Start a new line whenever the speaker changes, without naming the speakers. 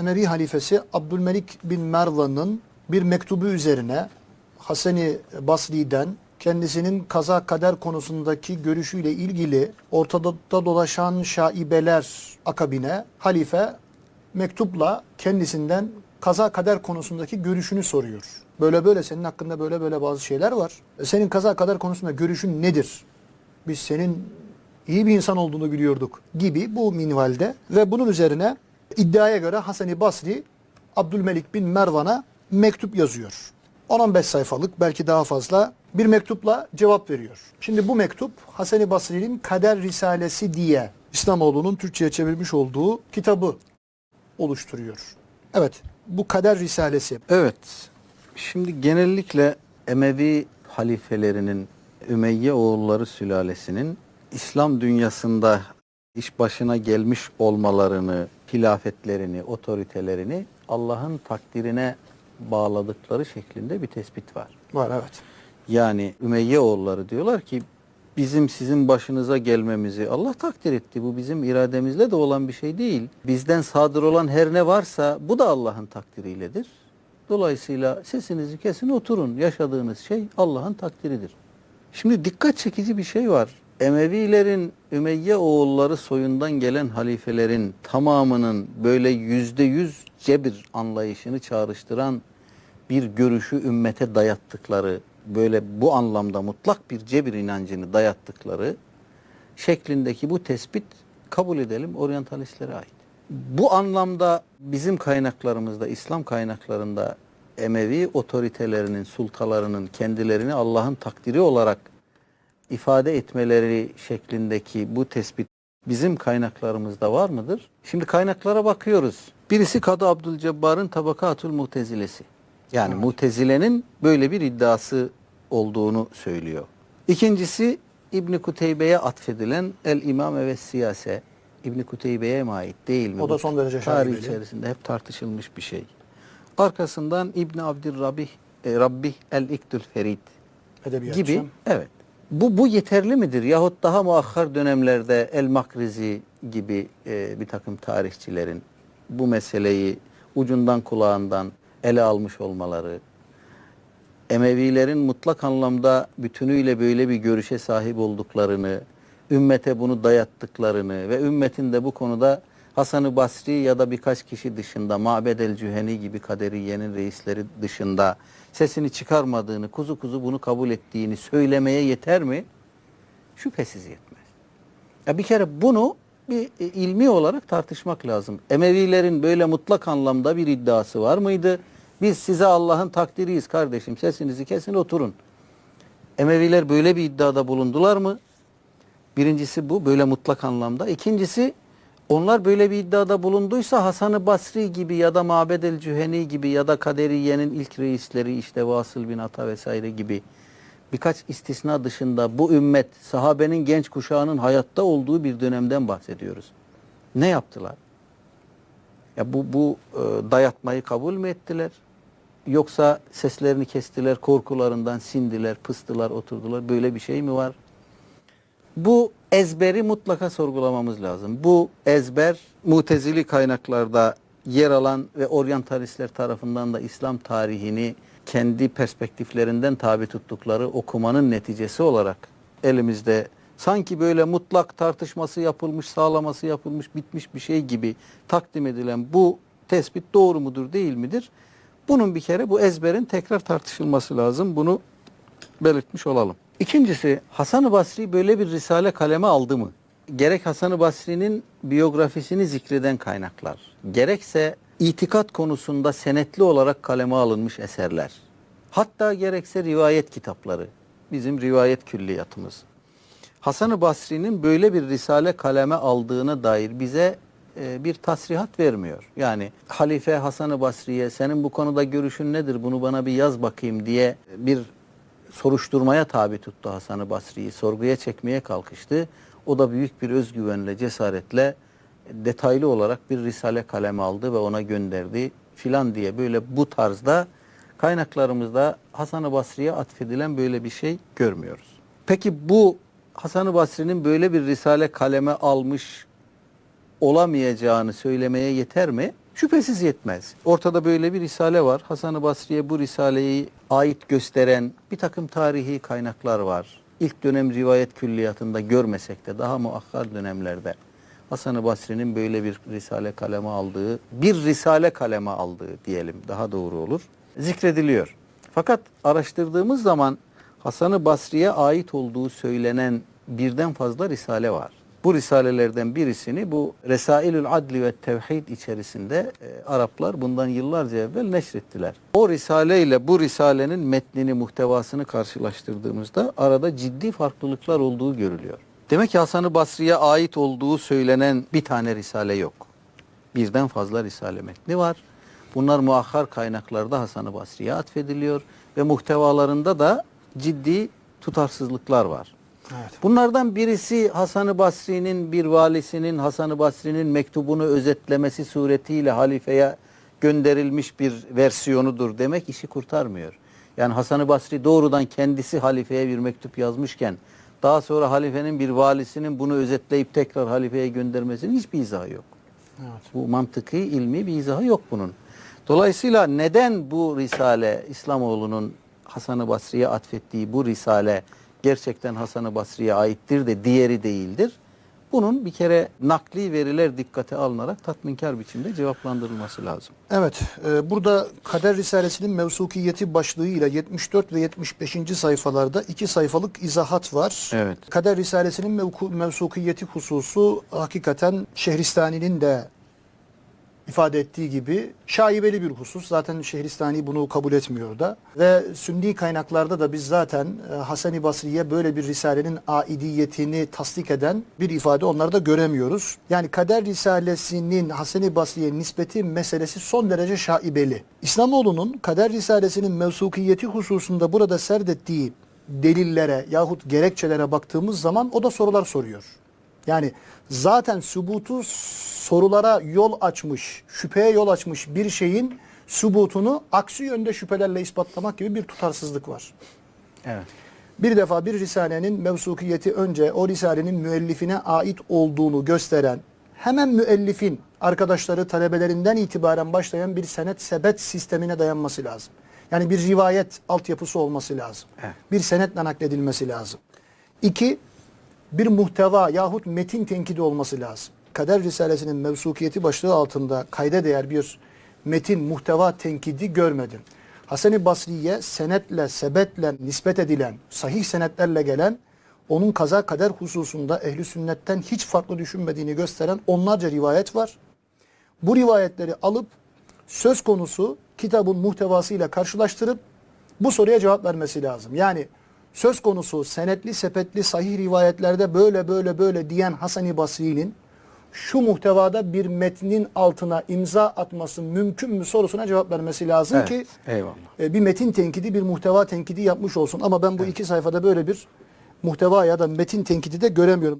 Emevi halifesi Abdülmelik bin Mervan'ın bir mektubu üzerine Haseni Basri'den kendisinin kaza kader konusundaki görüşüyle ilgili ortada dolaşan şaibeler akabine halife mektupla kendisinden kaza kader konusundaki görüşünü soruyor. Böyle böyle senin hakkında böyle böyle bazı şeyler var. E, Senin kaza kader konusunda görüşün nedir? Biz senin iyi bir insan olduğunu biliyorduk gibi bu minvalde ve bunun üzerine iddiaya göre Hasan-ı Basri Abdülmelik bin Mervan'a mektup yazıyor. 10-15 sayfalık belki daha fazla bir mektupla cevap veriyor. Şimdi bu mektup Hasan-ı Basri'nin Kader Risalesi diye İslamoğlu'nun Türkçe'ye çevirmiş olduğu kitabı oluşturuyor. Evet bu Kader Risalesi.
Evet. Şimdi genellikle Emevi halifelerinin, Ümeyye oğulları sülalesinin İslam dünyasında iş başına gelmiş olmalarını, hilafetlerini, otoritelerini Allah'ın takdirine bağladıkları şeklinde bir tespit var.
Var evet.
Yani Ümeyye oğulları diyorlar ki bizim sizin başınıza gelmemizi Allah takdir etti. Bu bizim irademizle de olan bir şey değil. Bizden sadır olan her ne varsa bu da Allah'ın takdiriyledir. Dolayısıyla sesinizi kesin oturun. Yaşadığınız şey Allah'ın takdiridir. Şimdi dikkat çekici bir şey var. Emevilerin Ümeyye oğulları soyundan gelen halifelerin tamamının böyle yüzde yüz cebir anlayışını çağrıştıran bir görüşü ümmete dayattıkları, böyle bu anlamda mutlak bir cebir inancını dayattıkları şeklindeki bu tespit kabul edelim oryantalistlere ait. Bu anlamda bizim kaynaklarımızda, İslam kaynaklarında Emevi otoritelerinin, sultalarının kendilerini Allah'ın takdiri olarak ifade etmeleri şeklindeki bu tespit bizim kaynaklarımızda var mıdır? Şimdi kaynaklara bakıyoruz. Birisi Kadı Abdülcebbar'ın Tabakatul Mutezilesi. Yani Mutezile'nin böyle bir iddiası olduğunu söylüyor. İkincisi İbn Kuteybe'ye atfedilen El İmame ve Siyase. İbn Kuteybe'ye mi ait değil mi?
O da son derece
Tarih içerisinde hep tartışılmış bir şey. Arkasından İbn Abdülrabih e, Rabbih El İktül Ferid
Edebiyatçı.
gibi. Evet. Bu bu yeterli midir? Yahut daha muahhar dönemlerde El Makrizi gibi e, bir takım tarihçilerin bu meseleyi ucundan kulağından ele almış olmaları, Emevilerin mutlak anlamda bütünüyle böyle bir görüşe sahip olduklarını, ümmete bunu dayattıklarını ve ümmetin de bu konuda Hasan-ı Basri ya da birkaç kişi dışında Ma'bed el-Cüheni gibi kaderiyenin reisleri dışında sesini çıkarmadığını, kuzu kuzu bunu kabul ettiğini söylemeye yeter mi? Şüphesiz yetmez. Ya bir kere bunu bir e, ilmi olarak tartışmak lazım. Emevilerin böyle mutlak anlamda bir iddiası var mıydı? Biz size Allah'ın takdiriyiz kardeşim. Sesinizi kesin oturun. Emeviler böyle bir iddiada bulundular mı? Birincisi bu böyle mutlak anlamda. İkincisi onlar böyle bir iddiada bulunduysa Hasan-ı Basri gibi ya da Mabed el Cüheni gibi ya da Kaderiye'nin ilk reisleri işte Vasıl bin Ata vesaire gibi birkaç istisna dışında bu ümmet sahabenin genç kuşağının hayatta olduğu bir dönemden bahsediyoruz. Ne yaptılar? Ya bu bu e, dayatmayı kabul mü ettiler? Yoksa seslerini kestiler, korkularından sindiler, pıstılar, oturdular. Böyle bir şey mi var? Bu ezberi mutlaka sorgulamamız lazım. Bu ezber mutezili kaynaklarda yer alan ve oryantalistler tarafından da İslam tarihini kendi perspektiflerinden tabi tuttukları okumanın neticesi olarak elimizde sanki böyle mutlak tartışması yapılmış, sağlaması yapılmış, bitmiş bir şey gibi takdim edilen bu tespit doğru mudur, değil midir? Bunun bir kere bu ezberin tekrar tartışılması lazım. Bunu belirtmiş olalım. İkincisi Hasan-ı Basri böyle bir risale kaleme aldı mı? Gerek Hasan-ı Basri'nin biyografisini zikreden kaynaklar, gerekse itikat konusunda senetli olarak kaleme alınmış eserler, hatta gerekse rivayet kitapları, bizim rivayet külliyatımız. Hasan-ı Basri'nin böyle bir risale kaleme aldığına dair bize e, bir tasrihat vermiyor. Yani Halife Hasan-ı Basri'ye senin bu konuda görüşün nedir bunu bana bir yaz bakayım diye bir soruşturmaya tabi tuttu Hasan-ı Basri'yi. Sorguya çekmeye kalkıştı. O da büyük bir özgüvenle, cesaretle detaylı olarak bir risale kaleme aldı ve ona gönderdi filan diye böyle bu tarzda kaynaklarımızda Hasan-ı Basri'ye atfedilen böyle bir şey görmüyoruz. Peki bu Hasan-ı Basri'nin böyle bir risale kaleme almış olamayacağını söylemeye yeter mi? Şüphesiz yetmez. Ortada böyle bir risale var. Hasan-ı Basri'ye bu risaleyi ait gösteren bir takım tarihi kaynaklar var. İlk dönem rivayet külliyatında görmesek de daha muakkar dönemlerde Hasan-ı Basri'nin böyle bir risale kaleme aldığı, bir risale kaleme aldığı diyelim daha doğru olur. Zikrediliyor. Fakat araştırdığımız zaman Hasan-ı Basri'ye ait olduğu söylenen birden fazla risale var. Bu risalelerden birisini bu Resailül Adli ve Tevhid içerisinde e, Araplar bundan yıllarca evvel neşrettiler. O risale ile bu risalenin metnini, muhtevasını karşılaştırdığımızda arada ciddi farklılıklar olduğu görülüyor. Demek ki Hasan-ı Basri'ye ait olduğu söylenen bir tane risale yok. Birden fazla risale metni var. Bunlar muakhar kaynaklarda Hasan-ı Basri'ye atfediliyor ve muhtevalarında da ciddi tutarsızlıklar var.
Evet.
Bunlardan birisi Hasan-ı Basri'nin bir valisinin Hasan-ı Basri'nin mektubunu özetlemesi suretiyle halifeye gönderilmiş bir versiyonudur demek işi kurtarmıyor. Yani Hasan-ı Basri doğrudan kendisi halifeye bir mektup yazmışken daha sonra halifenin bir valisinin bunu özetleyip tekrar halifeye göndermesinin hiçbir izahı yok.
Evet.
Bu mantıki, ilmi bir izahı yok bunun. Dolayısıyla neden bu risale İslamoğlu'nun Hasan-ı Basri'ye atfettiği bu risale gerçekten Hasan-ı Basri'ye aittir de diğeri değildir? Bunun bir kere nakli veriler dikkate alınarak tatminkar biçimde cevaplandırılması lazım.
Evet, e, burada Kader Risalesi'nin mevsukiyeti başlığıyla 74 ve 75. sayfalarda iki sayfalık izahat var.
Evet.
Kader Risalesi'nin mevku, mevsukiyeti hususu hakikaten Şehristani'nin de ifade ettiği gibi şaibeli bir husus. Zaten Şehristani bunu kabul etmiyor da. Ve Sünni kaynaklarda da biz zaten e, Hasan-ı Basri'ye böyle bir risalenin aidiyetini tasdik eden bir ifade onlarda göremiyoruz. Yani Kader Risalesi'nin Hasan-ı Basri'ye nispeti meselesi son derece şaibeli. İslamoğlu'nun Kader Risalesi'nin mevsukiyeti hususunda burada serdettiği delillere yahut gerekçelere baktığımız zaman o da sorular soruyor. Yani zaten sübutu sorulara yol açmış, şüpheye yol açmış bir şeyin sübutunu aksi yönde şüphelerle ispatlamak gibi bir tutarsızlık var.
Evet.
Bir defa bir risalenin mevsukiyeti önce o risalenin müellifine ait olduğunu gösteren hemen müellifin arkadaşları talebelerinden itibaren başlayan bir senet sebet sistemine dayanması lazım. Yani bir rivayet altyapısı olması lazım.
Evet.
Bir senetle nakledilmesi lazım. İki, bir muhteva yahut metin tenkidi olması lazım. Kader Risalesi'nin mevsukiyeti başlığı altında kayda değer bir metin, muhteva tenkidi görmedim. Hasan-ı Basri'ye senetle, sebetle nispet edilen, sahih senetlerle gelen, onun kaza kader hususunda ehli sünnetten hiç farklı düşünmediğini gösteren onlarca rivayet var. Bu rivayetleri alıp söz konusu kitabın muhtevasıyla karşılaştırıp bu soruya cevap vermesi lazım. Yani söz konusu senetli sepetli sahih rivayetlerde böyle böyle böyle diyen Hasan-ı Basri'nin şu muhtevada bir metnin altına imza atması mümkün mü sorusuna cevap vermesi lazım
Evet,
ki
eyvallah.
e, bir metin tenkidi bir muhteva tenkidi yapmış olsun. Ama ben bu iki sayfada böyle bir muhteva ya da metin tenkidi de göremiyorum.